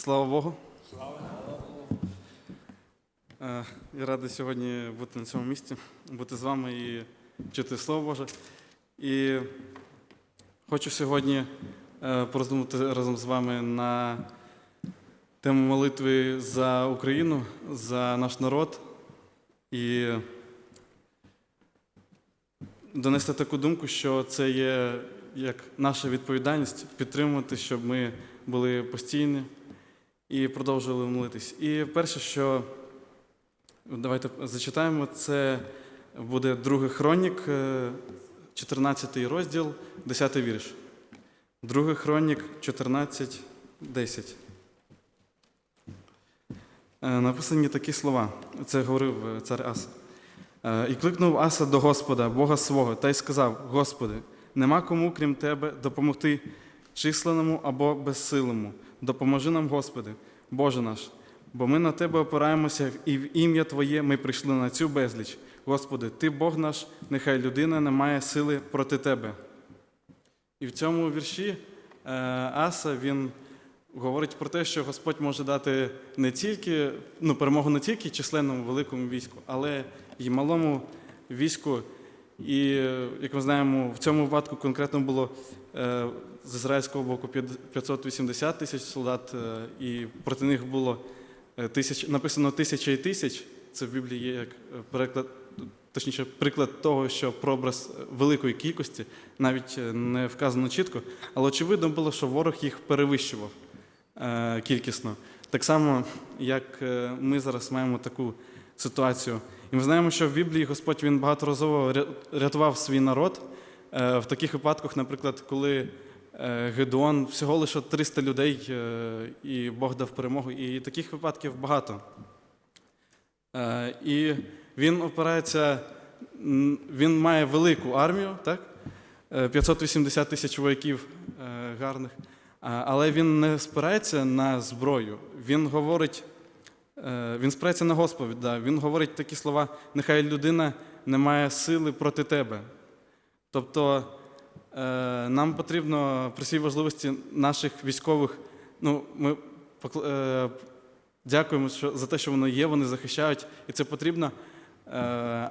Слава Богу. Е, Я радий сьогодні бути на цьому місці, бути з вами і чути Слово Боже. І хочу сьогодні е, пороздумати разом з вами на тему молитви за Україну, за наш народ і донести таку думку, що це є як наша відповідальність підтримувати, щоб ми були постійні і продовжували молитись. І перше, що давайте зачитаємо, це буде другий хронік, е, 14 розділ, 10 вірш. Другий хронік 14, 10. Е, Написані такі слова. Це говорив е, цар Аса. Е, І кликнув Аса до Господа, Бога свого, та й сказав: Господи, нема кому, крім Тебе, допомогти численному або безсилому. Допоможи нам, Господи, Боже наш, бо ми на Тебе опираємося, і в ім'я Твоє ми прийшли на цю безліч. Господи, Ти Бог наш, нехай людина не має сили проти Тебе. І в цьому вірші е, Аса він говорить про те, що Господь може дати не тільки ну, перемогу не тільки численному великому війську, але й малому війську. І, як ми знаємо, в цьому випадку конкретно було з ізраїльського боку 580 тисяч солдат, е, і проти них було е, тисяч, написано тисяча і тисяч. Це в Біблії є як е, переклад, точніше, приклад того, що прообраз великої кількості навіть е, не вказано чітко, але очевидно було, що ворог їх перевищував е, кількісно. Так само, як е, ми зараз маємо таку ситуацію. І ми знаємо, що в Біблії Господь він багаторазово ря- рятував свій народ. Е, В таких випадках, наприклад, коли е, Гедеон всього лише 300 людей, е, і Бог дав перемогу, і таких випадків багато. І він опирається, він має велику армію, так? Е, 580 тисяч вояків гарних, але він не спирається на зброю. Він говорить, він спирається на Господь, да. він говорить такі слова: нехай людина не має сили проти тебе. Тобто е, нам потрібно при всій важливості наших військових, ну, ми е, дякуємо за те, що вони є, вони захищають, і це потрібно. Е,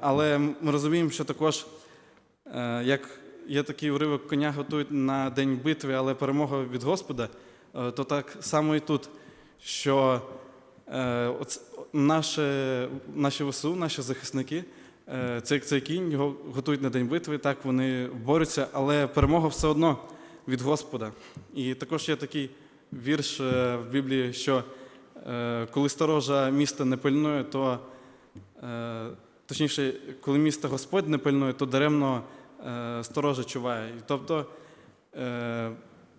але ми розуміємо, що також, як є такий уривок, коня готують на день битви, але перемога від Господа, то так само і тут, що наше, наші ВСУ, наші захисники, е, цей, цей кінь його готують на день битви, так вони борються, але перемога все одно від Господа. І також є такий вірш е, в Біблії, що е, коли сторожа міста не пильнує, то точніше, коли місто Господь не пильнує, то даремно сторожа чуває. Тобто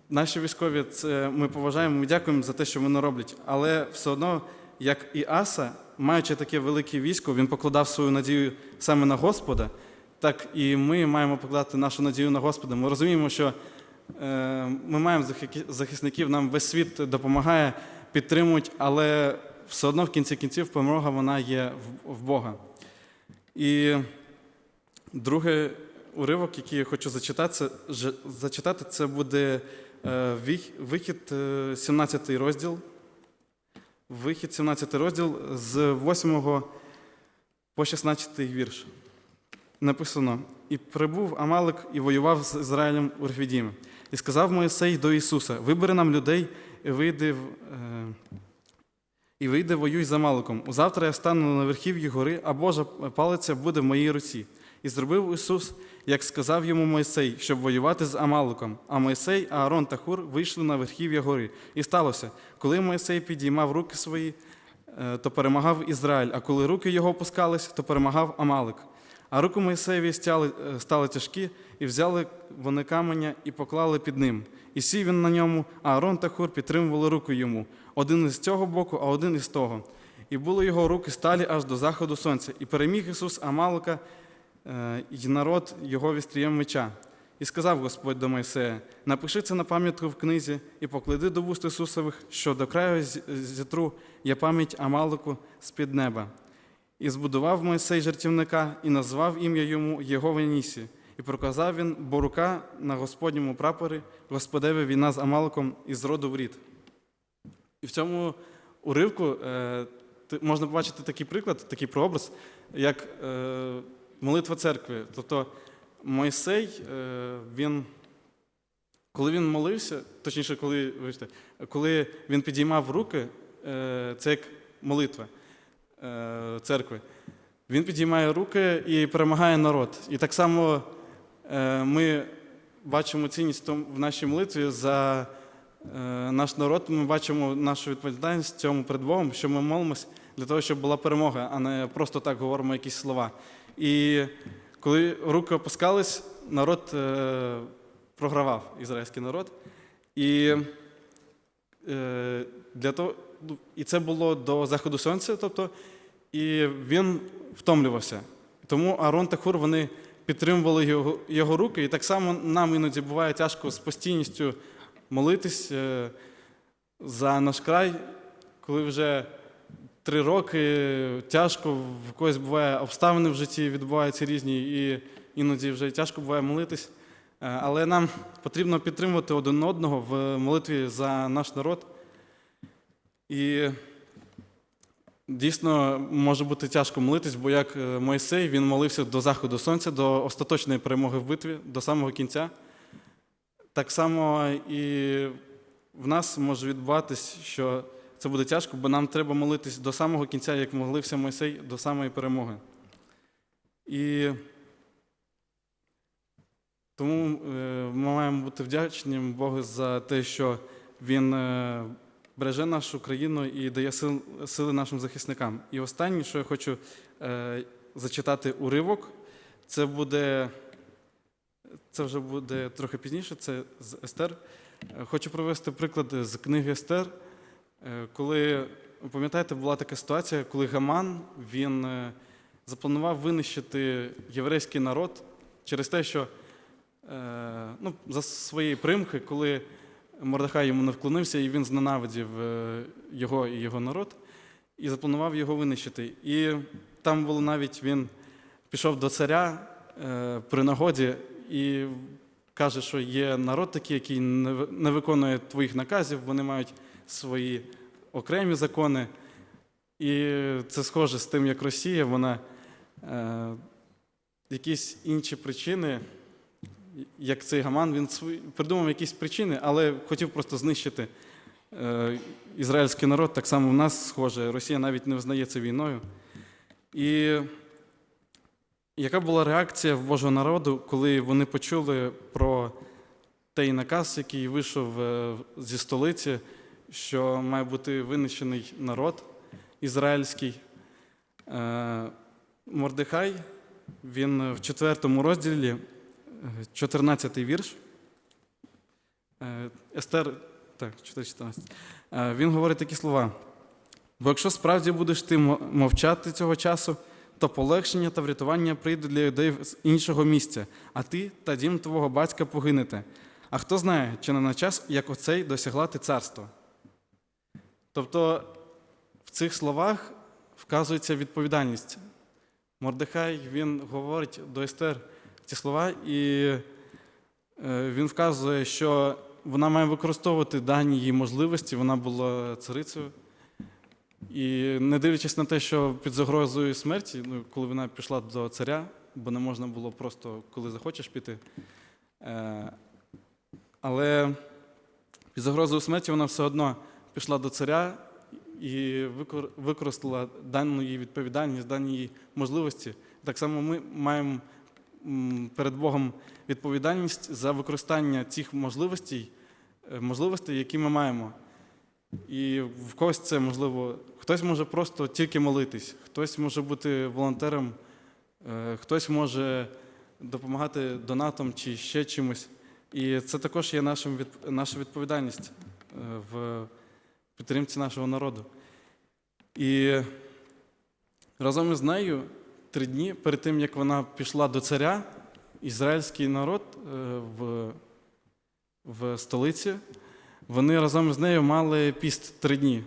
наші військові це ми поважаємо, ми дякуємо за те, що вони роблять. Але все одно, як і Аса, маючи таке велике військо, він покладав свою надію саме на Господа, так і ми маємо покладати нашу надію на Господа. Ми розуміємо, що е, ми маємо захисників, нам весь світ допомагає, підтримують, але все одно в кінці кінців перемога вона є в, Бога. І другий уривок, який я хочу зачитати, це, буде е, вихід, е, 17 розділ. Вихід, 17 розділ з 8 по 16 вірш. Написано: І прибув Амалик і воював з Ізраїлем у Рефідімі. І сказав Моїсей до Ісуса: Вибери нам людей і вийди. Е, і вийде воюй за Маликом. Узавтра я стану на верхів'ї гори, а Божа палиця буде в моїй руці. І зробив Ісус, як сказав йому Мойсей, щоб воювати з Амаликом. А Мойсей, Аарон та Хур вийшли на верхів'я гори. І сталося, коли Мойсей підіймав руки свої, е, то перемагав Ізраїль, а коли руки його опускались, то перемагав Амалик. А руки Моїсеєві стяли, е, стали тяжкі, і взяли вони каменя і поклали під ним. І сів він на ньому, а Аарон та Хур підтримували руку йому, один із цього боку, а один із того. І були його руки сталі аж до заходу сонця. І переміг Ісус Амалика і народ його вістрієм меча. І сказав Господь до Мойсея: напиши це на пам'ятку в книзі і поклади до вуст Ісусових, що до краю з- зітру я пам'ять Амалику з-під неба. І збудував Мойсей жертівника і назвав ім'я йому Єгова Нісі. І проказав він, бо рука на Господньому прапорі, Господеві війна з Амаликом із роду в рід. І в цьому уривку е, можна побачити такий приклад, такий прообраз, як е, молитва церкви. Тобто Мойсей, е, він, коли він молився, точніше, коли, вибачте, коли він підіймав руки, е, це як молитва е, церкви, він підіймає руки і перемагає народ. І так само ми бачимо цінність в нашій молитві за наш народ. Ми бачимо нашу відповідальність цьому перед Богом, що ми молимось для того, щоб була перемога, а не просто так говоримо якісь слова. І коли руки опускались, народ е, програвав, ізраїльський народ. І, е, для того, і це було до заходу сонця, тобто, і він втомлювався. Тому Аарон та Хур вони підтримували його, його руки. І так само нам іноді буває тяжко з постійністю молитись е, за наш край, коли вже три роки тяжко, в когось буває обставини в житті відбуваються різні, і іноді вже тяжко буває молитись. Е, Але нам потрібно підтримувати один одного в молитві за наш народ. І дійсно може бути тяжко молитись, бо як е, Мойсей він молився до заходу сонця, до остаточної перемоги в битві, до самого кінця. Так само і в нас може відбуватись, що це буде тяжко, бо нам треба молитись до самого кінця, як молився Мойсей, до самої перемоги. І тому е, ми маємо бути вдячні Богу за те, що Він е, береже нашу країну і дає сил, сили нашим захисникам. І останнє, що я хочу е, зачитати уривок, це буде. Це вже буде трохи пізніше, це з Естер. Хочу привести приклад з книги Естер. Е, Коли, пам'ятаєте, була така ситуація, коли Гаман він е, запланував винищити єврейський народ через те, що е, ну, за своєї примхи, коли Мордехай йому не вклонився, і він зненавидів його і його народ, і запланував його винищити. І там було навіть він пішов до царя при нагоді і каже, що є народ такий, який не виконує твоїх наказів, вони мають свої окремі закони. І це схоже з тим, як Росія, вона е, якісь інші причини, як цей гаман, він придумав якісь причини, але хотів просто знищити е, ізраїльський народ. Так само в нас схоже, Росія навіть не визнає це війною. І яка була реакція в Божого народу, коли вони почули про той наказ, який вийшов е, зі столиці, що має бути винищений народ ізраїльський? Е, Мордехай, він в четвертому розділі, 14 вірш. Е, Естер, так, 4.14. Е, Він говорить такі слова. Бо якщо справді будеш ти мовчати цього часу, то полегшення та врятування прийде для людей з іншого місця, а ти та дім твого батька погинете. А хто знає, чи не на час, як оцей досягла ти царства? Тобто в цих словах вказується відповідальність. Мордехай він говорить до Естер ці слова, і е, він вказує, що вона має використовувати дані її можливості, вона була царицею. І не дивлячись на те, що під загрозою смерті, ну, коли вона пішла до царя, бо не можна було просто коли захочеш піти. Е, але під загрозою смерті вона все одно пішла до царя і використала дану відповідальність, дані можливості. Так само ми маємо перед Богом відповідальність за використання цих можливостей, е, можливостей, які ми маємо. І в когось це можливо, хтось може просто тільки молитись, хтось може бути волонтером, е, хтось може допомагати донатом чи ще чимось. І це також є наша відповідальність е, в підтримці нашого народу. І разом із нею три дні перед тим, як вона пішла до царя, ізраїльський народ е, в, в столиці, вони разом з нею мали піст три дні.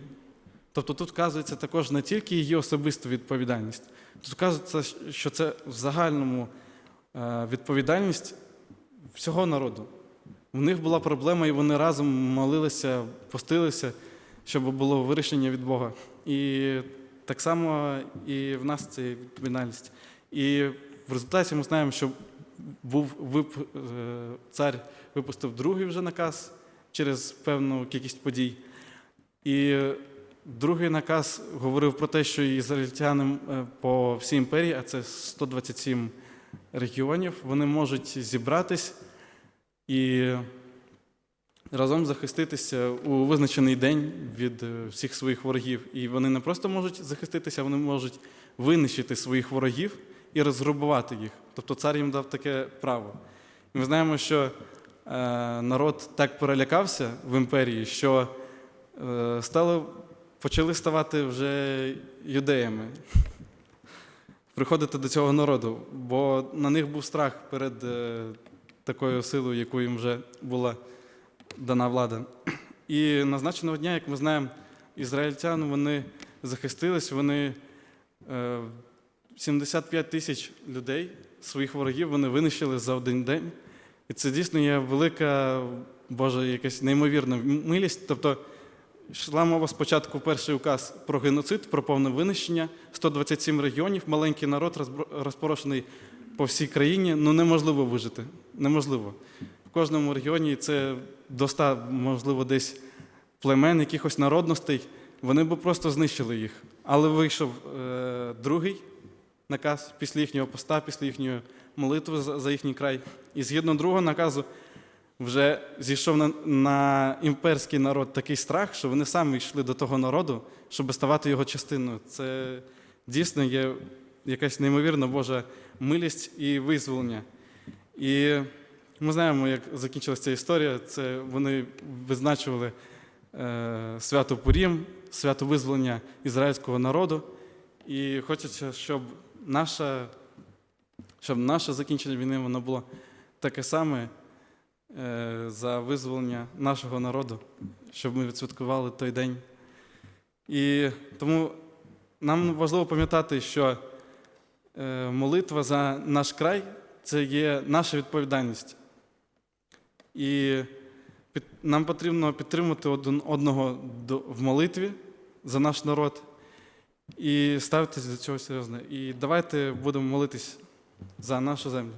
Тобто тут вказується також не тільки її особиста відповідальність, тут вказується, що це в загальному е, відповідальність всього народу. У них була проблема, і вони разом молилися, постилися. Щоб було вирішення від Бога. І так само і в нас це відповідальність. І в результаті ми знаємо, що був вип... е, цар випустив другий вже наказ через певну кількість подій. І другий наказ говорив про те, що ізраїльтянам е, по всій імперії, а це 127 регіонів, вони можуть зібратись і разом захиститися у визначений день від е, всіх своїх ворогів. І вони не просто можуть захиститися, вони можуть винищити своїх ворогів і розграбувати їх. Тобто цар їм дав таке право. І ми знаємо, що е, народ так перелякався в імперії, що е, стали, почали ставати вже юдеями, приходити до цього народу, бо на них був страх перед такою силою, яку їм вже була дана влада. І назначеного дня, як ми знаємо, ізраїльтяни вони захистились, вони е, 75 тисяч людей, своїх ворогів, вони винищили за один день. І це дійсно є велика Божа якась неймовірна милість. Тобто йшла мова спочатку перший указ про геноцид, про повне винищення, 127 регіонів, маленький народ розпорошений по всій країні. Ну неможливо вижити. Неможливо. Кожному регіоні це до 100, можливо, десь племен, якихось народностей. Вони б просто знищили їх. Але вийшов е, другий наказ після їхнього поста, після їхньої молитви за, за їхній край. І згідно другого наказу, вже зійшов на, на імперський народ такий страх, що вони самі йшли до того народу, щоб ставати його частиною. Це дійсно є якась неймовірна Божа милість і визволення. І ми знаємо, як закінчилася ця історія. Це вони визначували е, свято Пурім, свято визволення ізраїльського народу. І хочеться, щоб наша, щоб наше закінчення війни воно було таке саме е, за визволення нашого народу, щоб ми відсвяткували той день. І тому нам важливо пам'ятати, що е, молитва за наш край це є наша відповідальність. І нам потрібно підтримати один одного в молитві за наш народ і ставитись до цього серйозно. І давайте будемо молитись за нашу землю.